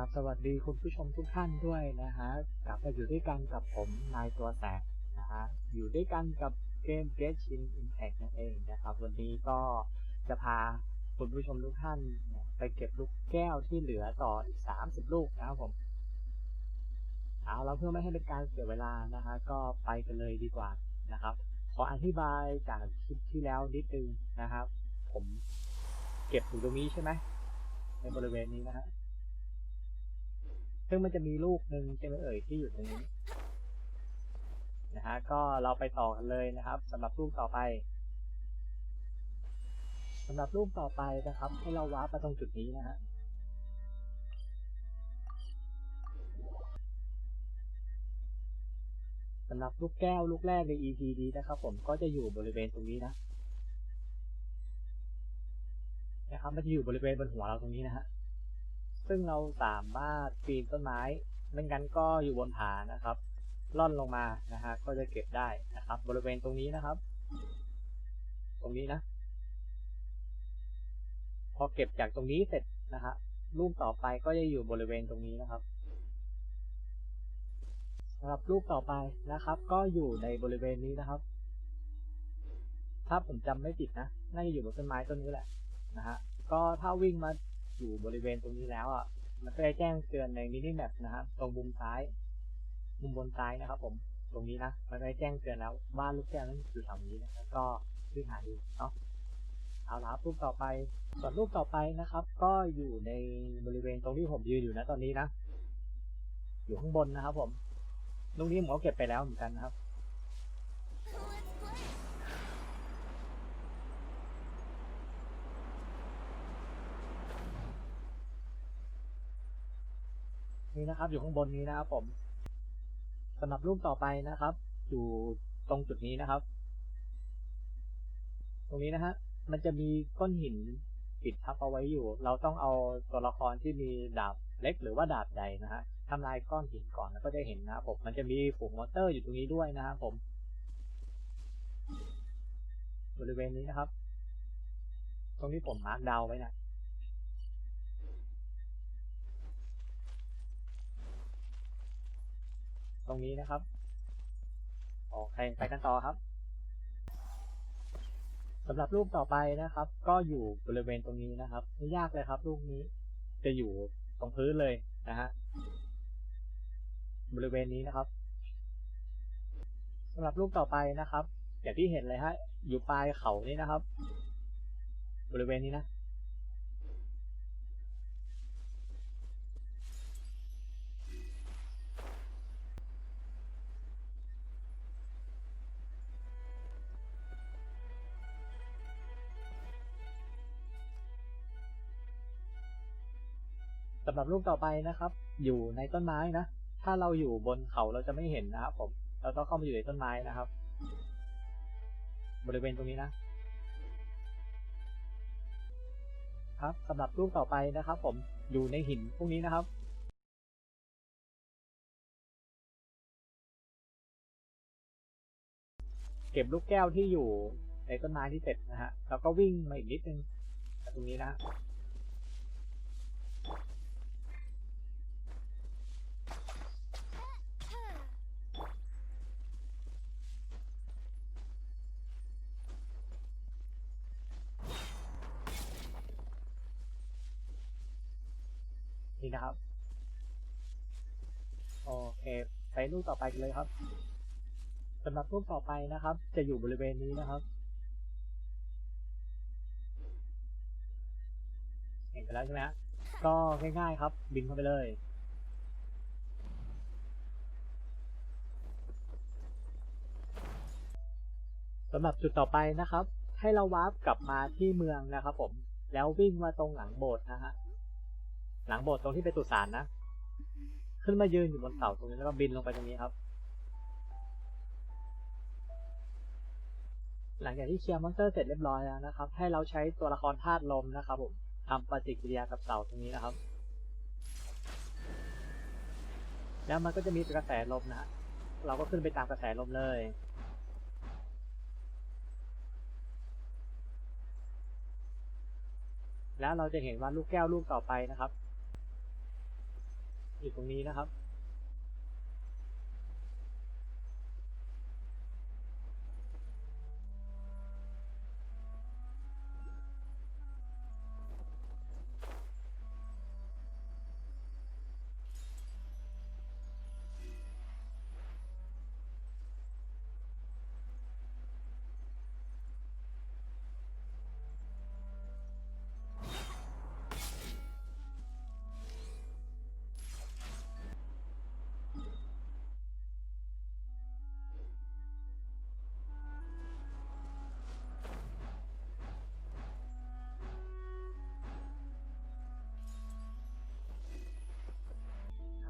ครับสวัสดีคุณผู้ชมทุกท่านด้วยนะฮะกลับมาอยู่ด้วยกันกับผมนายตัวแสบนะฮะอยู่ด้วยกันกับเกม Get Chin Impact นั่นเองนะครับ วันนี้ก็จะพาคุณผู้ชมทุกท่าน ไปเก็บลูกแก้วที่เหลือต่ออีก 30 ลูกนะครับผมเอาแล้วเพื่อไม่ให้เป็นการเสียเวลานะฮะก็ไปกันเลยดีกว่านะครับ ขออธิบายจากคลิปที่แล้วนิดนึงนะครับ ผมเก็บอยู่ตรงนี้ใช่ไหมในบริเวณนี้นะฮะ ซึ่งมันจะมีลูกหนึ่งใช่ไหมเอ่ยที่อยู่ตรงนี้นะฮะก็เราไปต่อกันเลยนะครับสำหรับลูกต่อไปสำหรับลูกต่อไปนะครับ ให้เราวาร์ปตรงจุดนี้นะฮะสำหรับลูกแก้วลูกแรกใน EP นี้นะครับ ผมก็จะอยู่บริเวณตรงนี้นะนะครับมันจะอยู่บริเวณบนหัวเราตรงนี้นะฮะ ซึ่งเราสามารถปีนต้นไม้ไม่งั้นก็อยู่บนผานะครับล่อนลงมานะฮะก็จะเก็บได้นะครับ บริเวณตรงนี้นะครับ ตรงนี้นะ พอเก็บจากตรงนี้เสร็จนะฮะลูกต่อไปก็จะอยู่บริเวณตรงนี้นะครับสำหรับลูกต่อไปนะครับ ก็อยู่ในบริเวณนี้นะครับ ถ้าผมจำไม่ผิดนะน่าจะอยู่บนต้นไม้ต้นนี้แหละนะฮะก็ถ้าวิ่งมา อยู่บริเวณตรงนี้แล้วอะมันก็จะแจ้งเตือนในมินิแมปนะครับตรงมุมซ้าย มุมบนซ้ายนะครับ ผม ตรงนี้นะมันก็จะแจ้งเตือนแล้วบ้านลูกแก้วนั้นอยู่แถวนี้นะครับก็วิ่งหาดูเนาะเอาละรูปต่อไปส่วนรูปต่อไปนะครับ ก็อยู่ในบริเวณตรงที่ผมยืนอยู่นะตอนนี้นะ อยู่ข้างบนนะครับ ผมตรงนี้ผมก็เก็บไปแล้วเหมือนกันนะครับ นี่นะครับ อยู่ข้างบนนี้นะครับผมสำหรับรูปต่อไปนะครับ อยู่ตรงจุดนี้นะครับ ตรงนี้นะฮะมันจะมีก้อนหินปิดทับเอาไว้อยู่ เราต้องเอาตัวละครที่มีดาบเล็กหรือว่าดาบใหญ่นะฮะทำลายก้อนหินก่อนแล้วก็จะเห็นนะครับผมมันจะมีฝูงมอเตอร์อยู่ตรงนี้ด้วยนะครับผม บริเวณนี้นะครับ ตรงที่ผมมาร์กดาวไว้นะ ตรงนี้นะครับโอเคไปกันต่อครับสำหรับรูปต่อไปนะครับ ก็อยู่บริเวณตรงนี้นะครับไม่ยากเลยครับ รูปนี้จะอยู่ตรงพื้นเลยนะฮะบริเวณนี้นะครับสำหรับรูปต่อไปนะครับ อย่างที่เห็นเลยฮะอยู่ปลายเขานี่นะครับ บริเวณนี้นะ สำหรับรูปต่อไปนะครับ อยู่ในต้นไม้นะ ถ้าเราอยู่บนเขาเราจะไม่เห็นนะครับผม เราต้องเข้ามาอยู่ในต้นไม้นะครับ บริเวณตรงนี้นะ ครับสำหรับรูปต่อไปนะครับ ผมอยู่ในหินพวกนี้นะครับเก็บลูกแก้วที่อยู่ในต้นไม้ที่เสร็จนะฮะ แล้วก็วิ่งมาอีกนิดนึงตรงนี้นะ นะครับ โอเคไปรูปต่อไปกันเลยครับสำหรับรูปต่อไปนะครับ จะอยู่บริเวณนี้นะครับ เห็นไปแล้วใช่ไหมฮะก็ง่ายๆครับ บินเข้าไปเลย สำหรับจุดต่อไปนะครับ ให้เราวาร์ปกลับมาที่เมืองนะครับผม แล้ววิ่งมาตรงหลังโบสถ์นะฮะ หลังโบสถ์ตรงที่เป็นตุสานนะ ขึ้นมายืนอยู่บนเสาตรงนี้แล้วก็บินลงไปตรงนี้ครับ หลังจากที่เคลียร์มอนสเตอร์เสร็จเรียบร้อยแล้วนะครับ ให้เราใช้ตัวละครธาตุลมนะครับผมทำปฏิกิริยากับเสาตรงนี้นะครับ แล้วมันก็จะมีกระแสลมนะฮะเราก็ขึ้นไปตามกระแสลมเลยแล้วเราจะเห็นว่าลูกแก้วลูกต่อไปนะครับ อยู่ตรงนี้นะครับ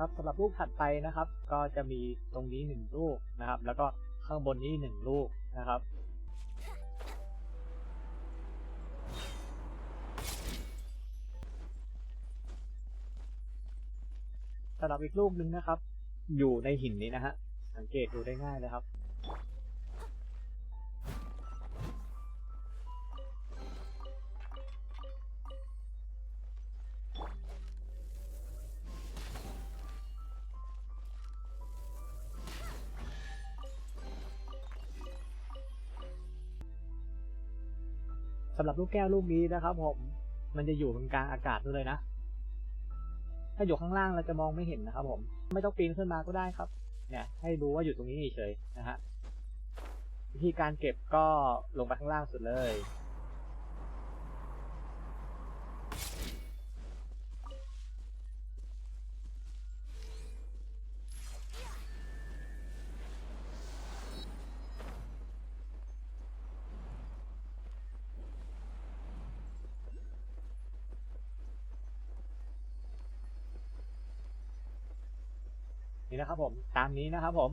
ครับสำหรับลูกถัดไปนะครับ ก็จะมีตรงนี้หนึ่งลูกนะครับ แล้วก็ข้างบนนี้หนึ่งลูกนะครับสำหรับอีกลูกหนึ่งนะครับ อยู่ในหินนี้นะฮะสังเกตดูได้ง่ายเลยครับ สำหรับลูกแก้วลูกนี้นะครับผมมันจะอยู่ตรงกลางอากาศเลยนะ ถ้าอยู่ข้างล่างเราจะมองไม่เห็นนะครับผม ไม่ต้องปีนขึ้นมาก็ได้ครับ เนี่ย ให้รู้ว่าอยู่ตรงนี้เฉยนะฮะวิธีการเก็บก็ลงไปข้างล่างสุดเลย นี่นะครับผม ตามนี้นะครับผม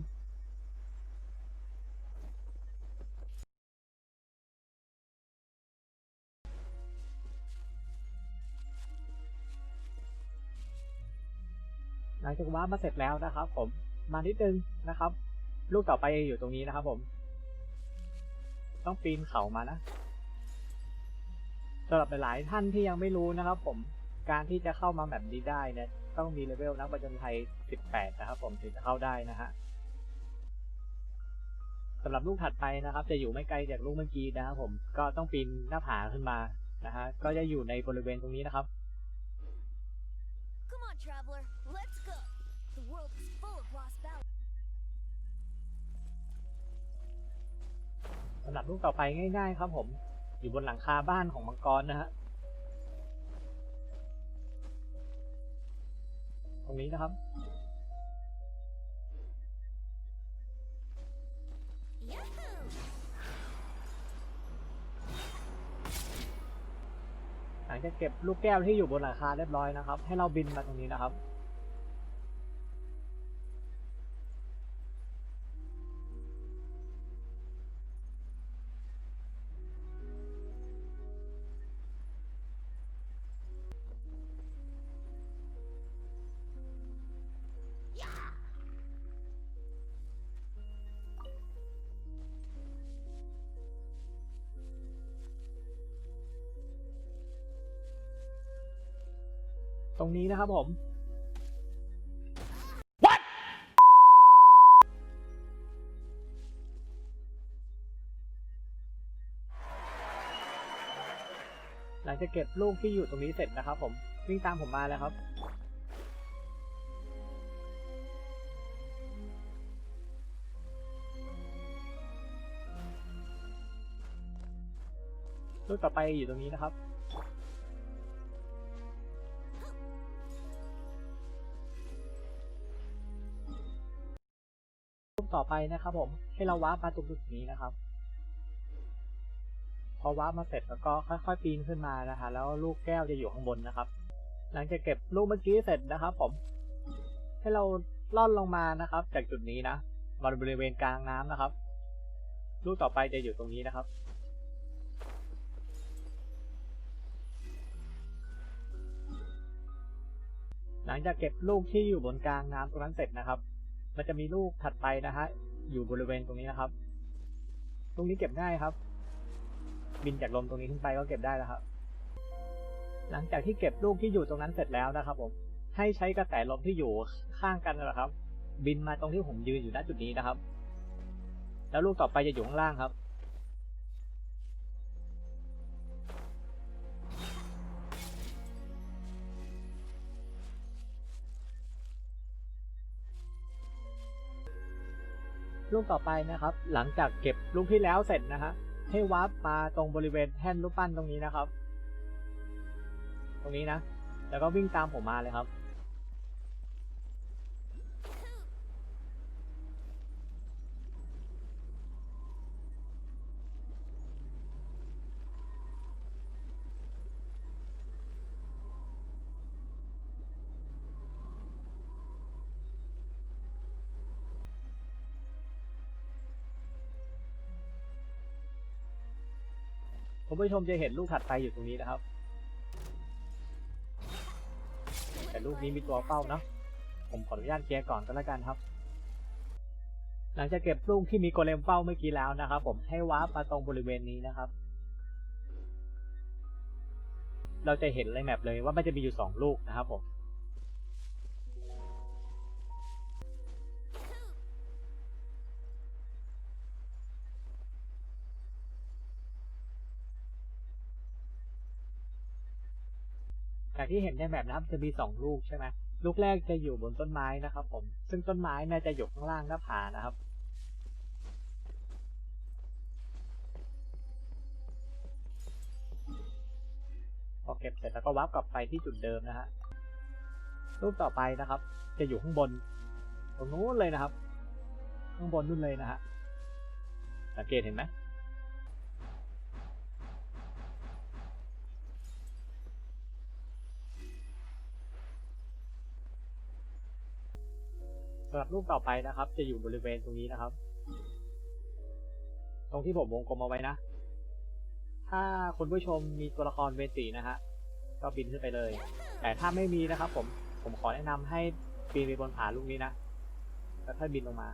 หลังจากวาร์ปมาเสร็จแล้วนะครับ ผมมานิดนึงนะครับ ลูกต่อไปอยู่ตรงนี้นะครับ ผม ต้องปีนเขามานะสำหรับหลายท่านที่ยังไม่รู้นะครับ ผมการที่จะเข้ามาแบบนี้ได้เนี่ย ต้องมีเลเวลนักประจนภัย18 นะครับผมถึงจะเข้าได้นะฮะสำหรับลูกถัดไปนะครับ จะอยู่ไม่ไกลจากลูกเมื่อกี้นะครับผมก็ต้องปีนหน้าผาขึ้นมานะฮะก็จะอยู่ในบริเวณตรงนี้นะครับ Come on, traveler, let's go. The world is full of lost ballads. สำหรับลูกต่อไปง่าย ๆ ครับผม อยู่บนหลังคาบ้านของมังกรนะฮะ รงนี้นะครับ Yahoo! หลังจากเก็บลูกแก้วที่อยู่บนหลังคาเรียบร้อยนะครับ ให้เราบินมาตรงนี้นะครับ ตรงนี้นะครับผมหลังจากเก็บลูกที่อยู่ตรงนี้เสร็จนะครับผม วิ่งตามผมมาแล้วครับลูกต่อไปอยู่ตรงนี้นะครับ ต่อไปนะครับผมให้เราวาร์ปมาตรงจุดนี้นะครับ พอวาร์ปมาเสร็จแล้วก็ค่อยๆปีนขึ้นมานะคะแล้วลูกแก้วจะอยู่ข้างบนนะครับ หลังจากเก็บลูกเมื่อกี้เสร็จนะครับ ผม ให้เราล่อนลงมานะครับ จากจุดนี้นะมาบริเวณกลางน้ำนะครับ ลูกต่อไปจะอยู่ตรงนี้นะครับหลังจากเก็บลูกที่อยู่บนกลางน้ำตรงนั้นเสร็จนะครับ มันจะมีลูกถัดไปนะฮะ อยู่บริเวณตรงนี้นะครับ ตรงนี้เก็บง่ายครับ บินจากลมตรงนี้ขึ้นไปก็เก็บได้แล้วครับ หลังจากที่เก็บลูกที่อยู่ตรงนั้นเสร็จแล้วนะครับ ผม ให้ใช้กระแสลมที่อยู่ข้างกันนะครับ บินมาตรงที่ผมยืนอยู่ณจุดนี้นะครับ แล้วลูกต่อไปจะอยู่ข้างล่างครับ ลูกต่อไปนะครับ หลังจากเก็บลูกที่แล้วเสร็จนะฮะให้วาร์ปมาตรงบริเวณแท่นรูปปั้นตรงนี้นะครับ ตรงนี้นะ แล้วก็วิ่งตามผมมาเลยครับ คุณผู้ชมจะเห็นลูกถัดไปอยู่ตรงนี้นะครับ แต่ลูกนี้มีตัวเป้าเนาะผมขออนุญาตเคลียร์ก่อนก็แล้วกันครับ หลังจากเก็บลูกที่มีโกเลมเป้าเมื่อกี้แล้วนะครับ ผมให้วาร์ปมาตรงบริเวณนี้นะครับ เราจะเห็นในแมปเลยว่ามันจะมีอยู่สองลูกนะครับผม จากที่เห็นในแมปนะครับจะมีสองลูกใช่ไหมลูกแรกจะอยู่บนต้นไม้นะครับ ผม ซึ่งต้นไม้น่าจะอยู่ข้างล่างหน้าผานะครับ พอเก็บเสร็จแล้วก็วับกลับไปที่จุดเดิมนะฮะรูปต่อไปนะครับ จะอยู่ข้างบน ตรงนู้นเลยนะครับ ข้างบนนู่นเลยนะฮะสังเกตเห็นไหม สำหรับรูปต่อไปนะครับ จะอยู่บริเวณตรงนี้นะครับ ตรงที่ผมวงกลมเอาไว้นะ ถ้าคุณผู้ชมมีตัวละครเวสีนะฮะก็บินขึ้นไปเลย แต่ถ้าไม่มีนะครับ ผมผมขอแนะนำให้ปีนไปบนผาลูกนี้นะแล้วค่อยบินลงมา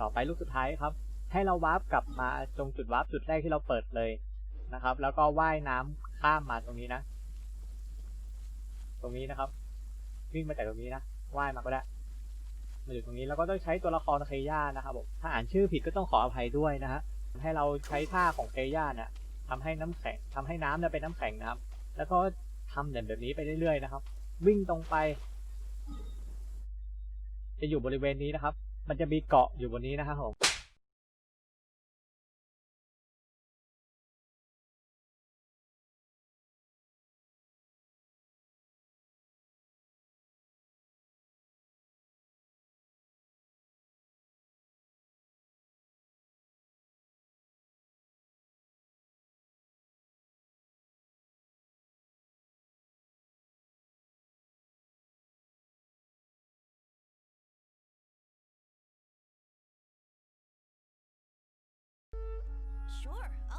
ต่อไปลูกสุดท้ายครับ ให้เราวาร์ปกลับมาตรงจุดวาร์ปจุดแรกที่เราเปิดเลยนะครับ แล้วก็ว่ายน้ำข้ามมาตรงนี้นะ รงนี้นะครับ วิ่งมาจากตรงนี้นะว่ายมาก็ได้มาอยู่ตรงนี้แล้วก็ต้องใช้ตัวละครเคย่านะครับผมถ้าอ่านชื่อผิดก็ต้องขออภัยด้วยนะฮะให้เราใช้ท่าของเคย่าเนี่ยทำให้น้ำแข็งทำให้น้ำเนี่ยเป็นน้ำแข็งนะครับ แล้วก็ทำแบบนี้ไปเรื่อยๆนะครับ วิ่งตรงไป จะอยู่บริเวณนี้นะครับ มันจะมีเกาะอยู่บนนี้นะครับผม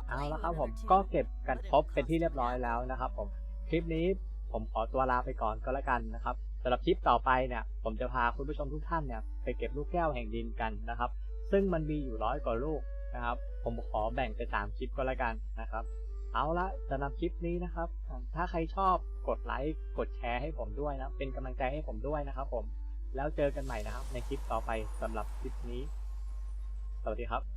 เอาละครับผมก็เก็บกันครบเป็นที่เรียบร้อยแล้วนะครับผมคลิปนี้ผมขอตัวลาไปก่อนก็แล้วกันนะครับสำหรับคลิปต่อไปเนี่ย ผมจะพาคุณผู้ชมทุกท่านเนี่ยไปเก็บลูกแก้วแห่งดินกันนะครับ ซึ่งมันมีอยู่ร้อยกว่าลูกนะครับ ผมขอแบ่งเป็นสามคลิปก็แล้วกันนะครับ เอาละสำหรับคลิปนี้นะครับ ถ้าใครชอบกดไลค์กดแชร์ให้ผมด้วยนะ เป็นกำลังใจให้ผมด้วยนะครับผมแล้วเจอกันใหม่นะครับ ในคลิปต่อไปสำหรับคลิปนี้ สวัสดีครับ